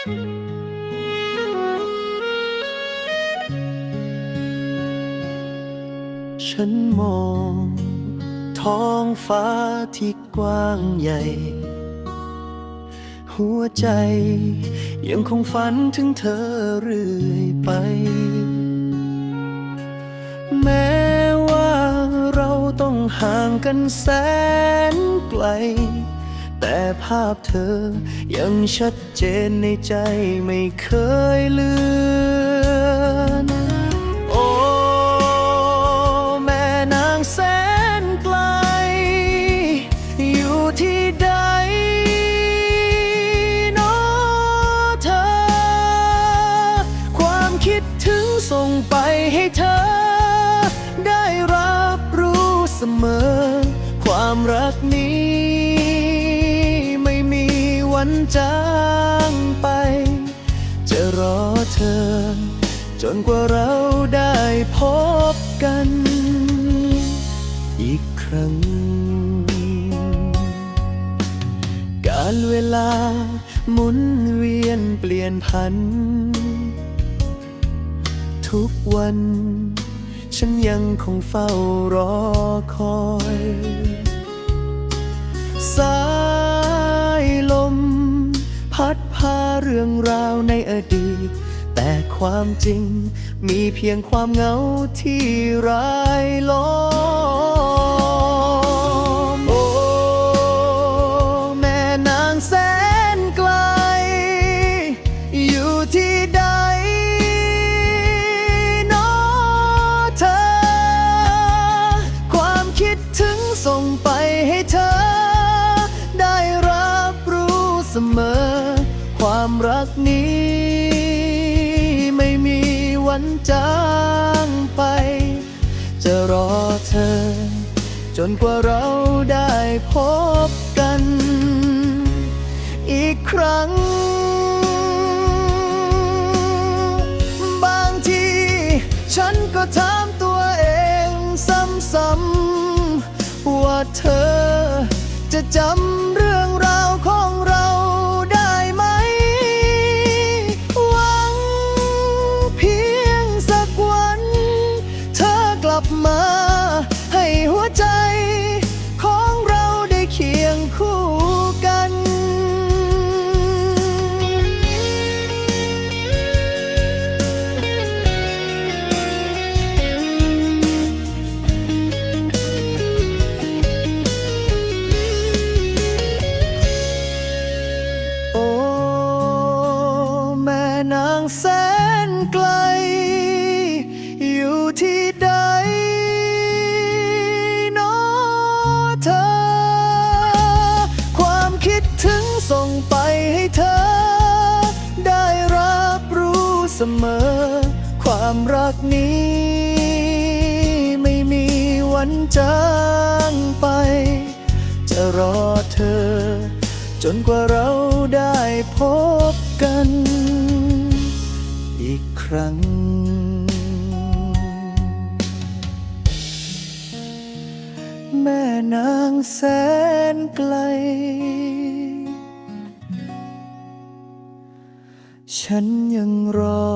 ฉันมอง ท้องฟ้าที่กว้างใหญ่ หัวใจ ยังคงฝันถึงเธอเรื่อยไป แม้ว่าเราต้องห่างกันแสนไกล แต่ภาพเธอยังชัดเจนในใจไม่เคยเลือนโอ้แม่นางแสนไกล อยู่ที่ใดนอเธอ ความคิดถึงส่งไปให้เธอ ได้รับรู้เสมอ ความรักนี้ วันจางไป จะรอเธอ จนกว่าเราได้พบกัน อีกครั้ง การเวลาหมุนเวียนเปลี่ยนพัน ทุกวัน ฉันยังคงเฝ้ารอคอยสา พาเรื่องราวในอดีต แต่ความจริงมีเพียงความเหงาที่ร้ายล้อ รักนี้ ไม่มีวันจางไป จะรอเธอ จนกว่าเราได้พบกัน อีกครั้ง บางที ฉันก็ถามตัวเองซ้ำๆว่าเธอจะจำ แสนไกล อยู่ที่ใดนอเธอ ความคิดถึงส่งไปให้เธอ ได้รับรู้เสมอ ความรักนี้ ไม่มีวันจางไป จะรอเธอ จนกว่าเราได้พบกัน อีกครั้ง แม่นางแสนไกล ฉันยังรอ